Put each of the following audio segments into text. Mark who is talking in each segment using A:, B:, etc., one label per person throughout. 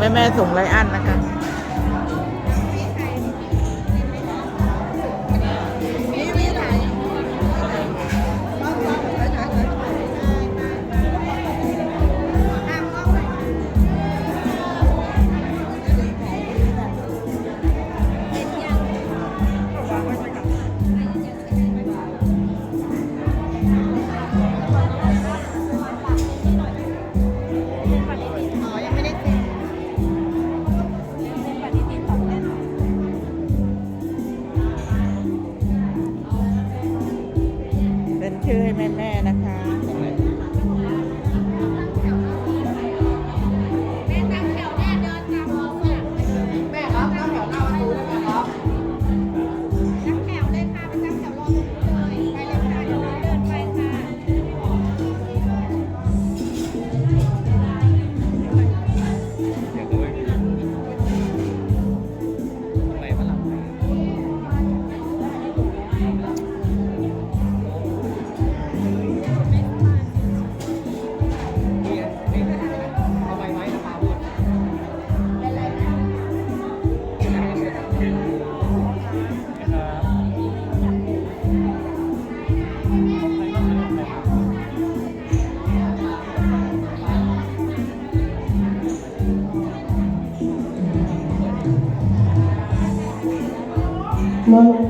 A: แม่แม่ส่งไรอันนะคะ แ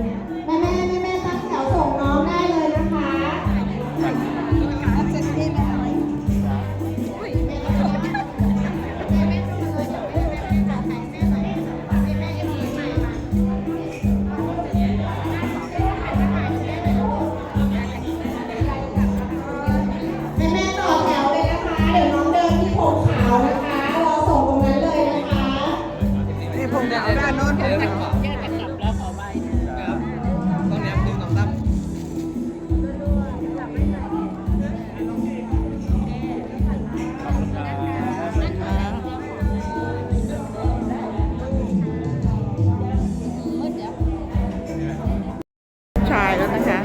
A: ชายแล้วนะคะ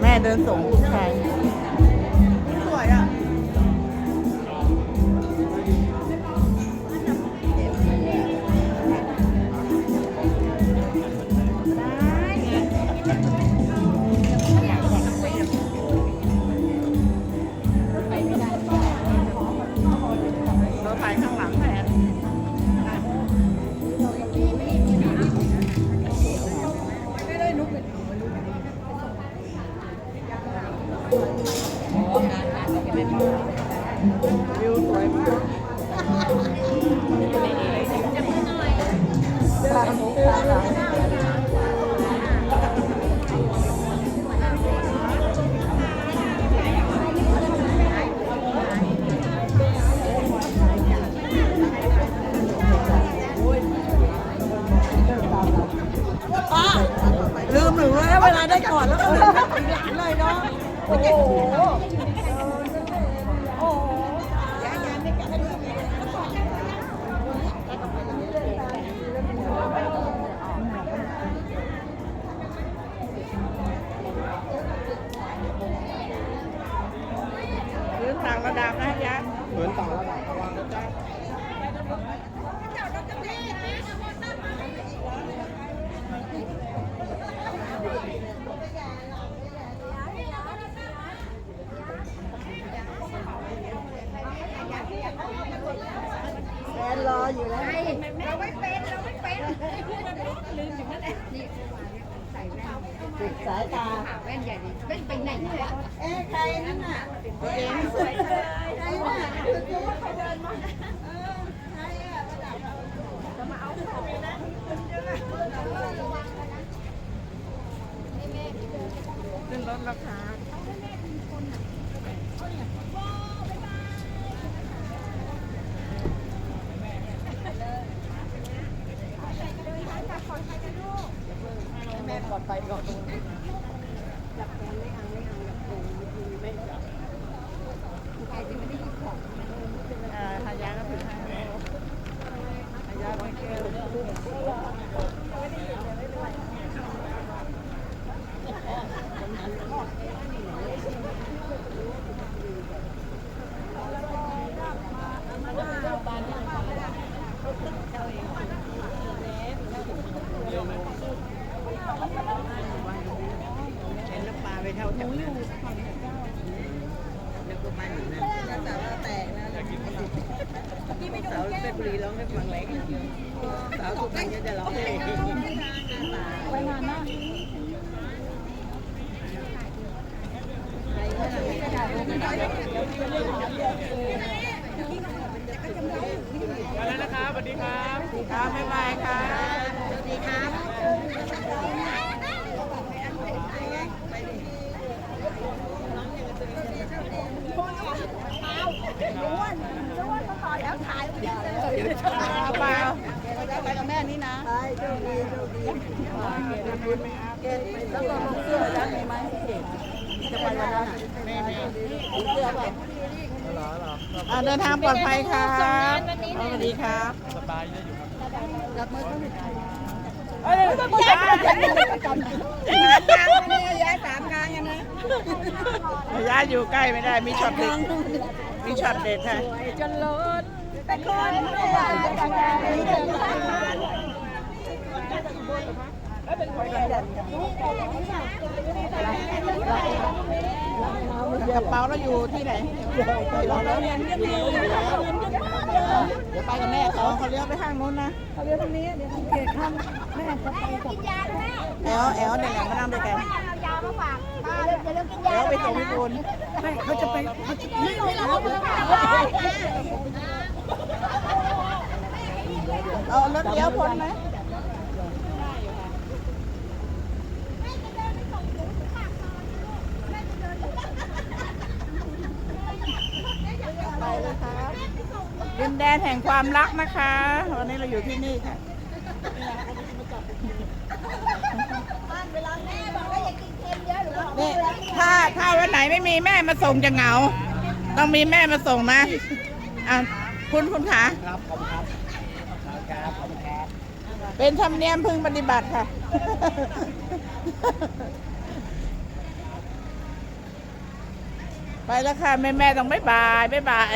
A: แม่เดินส่งลูกชาย วิวสวยมากลืมหรือว่าเวลาได้ก่อนแล้วก็ลืมหลานเลยเนาะโอ้โห ดางระดับนะยักษ์
B: พื้นต่างระดับ
A: แอนรออยู่แล้ว
C: เราไม่เป็น เราไม่เป็นลืมอยู่นั่นแหละ นี่
A: ปิดสายตา
C: แว่นใหญ่ดิแว่นไปไหนเนี่ย
A: เอ๊ะใครนั่นน่ะตัวเองสวยเลยใครน่ะคือคือว่าเขาเดินมาเออใครอะระดับจะมาเอาของนะขึ้นรถแล้ว
B: ค่ะ Thank you. ไม่ดูสาวเป็นบุรีร้องได้ฟังเล็กสาวสุพรรณจะร้องเพลงไปนานมาก
D: มาแล้วนะครับสวัสดีครับ
B: ครับบ๊ายบายครับสวัสดีครับ เปล่าไปกับแม่นี่นะไปโชคดีโชคดีเกณฑ์แล้วก็ลงเสื้อแล้วมีไหมจะไปวันนั้นไม่ไม่เสื้อแบบอ่าเดินทางปลอดภัยครับสวัสดีครับ
D: สบายอยู่ครับ
B: จับมือขึ้นเอ้ยย้ายย้ายสามครั้งยังนะ
E: ระยอยู่ใกล้ไม่ได้มีช็อตเด็ดมีช็อตเด็ดค่
B: จนล้น แต่คนไม่ได้จังไง
E: กระเป๋าเราอยู่ที่ไหนเราเรียนเรียนเดี๋ยวไปกับแม่เขาเขาเลี้ยวไปทางนู้นนะ
B: เขาเรียกตรงนี้เดี๋ยวเกตข้ามแม่จะไปกับ
E: แอลแอลเนี่ยแหละมานั่งด้วยกัน
A: เอายามาฝากป้าเดี๋ยวเริ่มกินยา
E: เดี๋ยวไปส่งพี่ปูน
B: ไม่เขาจะไปเขาจะไม่ไปแล้ว
E: เอารถเลี้ยวพ้นไหมไปเลยครับดินแดนแห่งความรักนะคะ วันนี้เราอยู่ที่นี่ค่ะ
A: เวลาแม่บอกว่าอยากินเค็มเยอะหรือว่า
E: นี่ถ้าถ้าวันไหนไม่มีแม่มาส่งจะเหงา ต้องมีแม่มาส่งนะอะ คุณคุณขา
D: ครับขอบคุณครับครับขอบคุณครับ
E: เป็นธรรมเนียมพึงปฏิบัติค่ะ ไปแล้วค่ะ แม่แม่ต้องบ๊ายบายบ๊ายบาย